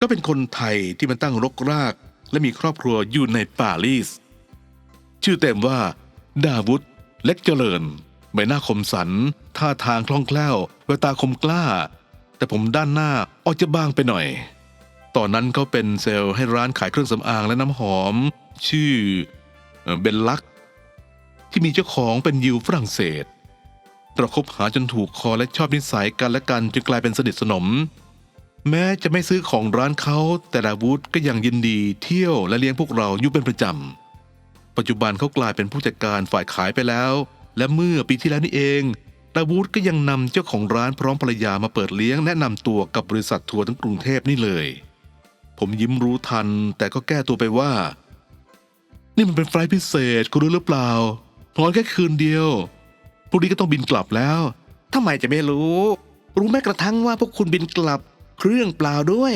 ก็เป็นคนไทยที่มันตั้งรกราก และมีครอบครัวอยู่ในปารีส ชื่อเต็มว่า ดาวุฒเล็กเจริญ ใบหน้าคมสัน ท่าทางคล่องแคล่วแววตาคมกล้า แต่ผมด้านหน้าออกจะบางไปหน่อย ตอนนั้นเขาเป็นเซลล์ให้ร้านขายเครื่องสำอางและน้ำหอม ชื่อเบนลัก ที่มีเจ้าของเป็นยิวฝรั่งเศสเราคบหาจนถูกคอและชอบนิสัยกันและกันจนกลายเป็นสนิทสนม แม้จะไม่ซื้อของร้านเขาแต่ดาวูดก็ยังยินดีเที่ยวและเลี้ยงพวกเราอยู่เป็นประจำ ปัจจุบันเขากลายเป็นผู้จัดการฝ่ายขายไปแล้ว และเมื่อปีที่แล้วนี่เองดาวูดก็ยังนำเจ้าของร้านพร้อมภรรยามาเปิดเลี้ยงแนะนำตัวกับบริษัททัวร์ทั้งกรุงเทพนี่เลย ผมยิ้มรู้ทันแต่ก็แก้ตัวไปว่า นี่มันเป็นไฟล์พิเศษคุณรู้หรือเปล่านอนแค่คืนเดียวพรุ่งนี้ก็ต้องบินกลับแล้วทำไมจะไม่รู้ รู้แม้กระทั่งว่าพวกคุณบินกลับ เครื่องเปล่าด้วย